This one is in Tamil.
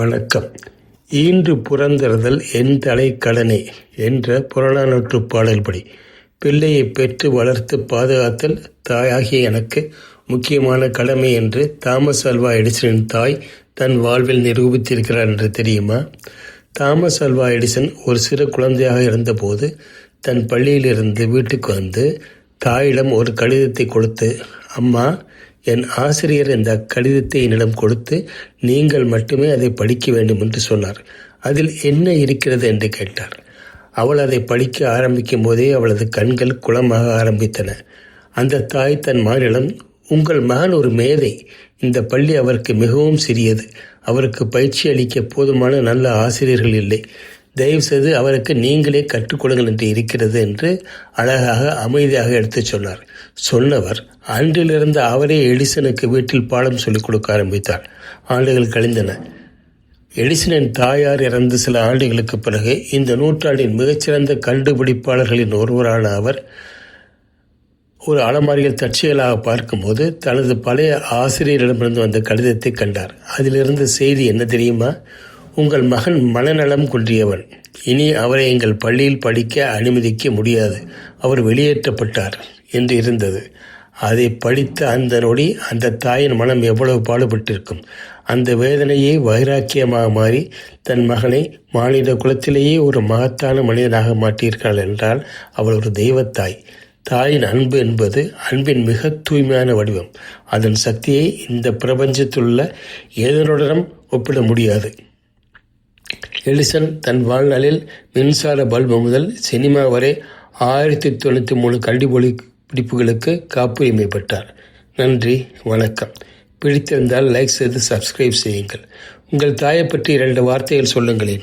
வணக்கம். ஈன்று புறந்தறுதல் என் தலை கடனே என்ற புறநானூற்று பாடல்படி. பிள்ளையை பெற்று வளர்த்து பாதுகாத்தல் தாயாகிய எனக்கு முக்கியமான கடமை என்று தாமஸ் அல்வா எடிசனின் தாய் தன் வாழ்வில் நிரூபித்திருக்கிறார் என்று தெரியுமா? தாமஸ் அல்வா எடிசன் ஒரு சிறு குழந்தையாக இருந்தபோது தன் பள்ளியிலிருந்து வீட்டுக்கு வந்து தாயிடம் ஒரு கடிதத்தை கொடுத்து அம்மா என் ஆசிரியர் இந்த கடிதத்தை என்னிடம் கொடுத்து நீங்கள் மட்டுமே அதை படிக்க வேண்டும் என்று சொன்னார். அதில் என்ன இருக்கிறது? என்று கேட்டார். அவள் அதை படிக்க ஆரம்பிக்கும் போதே அவளது கண்கள் குளமாக ஆரம்பித்தன. அந்த தாய் தன் மகனிடம் உங்கள் மகன் ஒரு மேதை. இந்த பள்ளி அவருக்கு மிகவும் சிறியது. அவருக்கு பயிற்சி அளிக்க போதுமான நல்ல ஆசிரியர்கள் இல்லை. தயவுசெய்து அவருக்கு நீங்களே கற்றுக்கொள்ளுங்கள் என்று இருக்கிறது என்று அழகாக அமைதியாக எடுத்துச் சொன்னார். சொன்னவர் அன்றிலிருந்து அவரே எடிசனுக்கு வீட்டில் பாடம் சொல்லிக் கொடுக்க ஆரம்பித்தார். ஆண்டுகள் கழிந்தன. எடிசனின் தாயார் இறந்த சில ஆண்டுகளுக்கு பிறகு இந்த நூற்றாண்டின் மிகச்சிறந்த கண்டுபிடிப்பாளர்களின் ஒருவரான அவர் ஒரு அலமாரியில் தற்செயலாக பார்க்கும்போது தனது பழைய ஆசிரியரிடமிருந்து வந்த கடிதத்தை கண்டார். அதிலிருந்த செய்தி என்ன தெரியுமா? உங்கள் மகன் மனநலம் குன்றியவன். இனி அவரை எங்கள் பள்ளியில் படிக்க அனுமதிக்க முடியாது. அவர் வெளியேற்றப்பட்டார் என்று இருந்தது. அதை படித்த அந்த நொடி அந்த தாயின் மனம் எவ்வளவு பாடுபட்டிருக்கும். அந்த வேதனையை வைராக்கியமாக மாறி தன் மகனை மாநில குலத்திலேயே ஒரு மகத்தான மனிதனாக மாற்றியிருக்கிறாள் என்றால் அவள் ஒரு தெய்வத்தாய். தாயின் அன்பு என்பது அன்பின் மிக தூய்மையான வடிவம். அதன் சக்தியை இந்த பிரபஞ்சத்திலுள்ள ஏதனுடனும் ஒப்பிட முடியாது. எடிசன் தன் வாழ்நாளில் மின்சார பல்பு முதல் சினிமா வரை ஆயிரத்தி தொண்ணூற்றி மூணு கண்டுபிடி பிடிப்புகளுக்கு காப்புரிமை பெற்றார். நன்றி வணக்கம். பிடித்திருந்தால் லைக் செய்து சப்ஸ்கிரைப் செய்யுங்கள். உங்கள் தாயை பற்றி இரண்டு வார்த்தைகள் சொல்லுங்களேன்.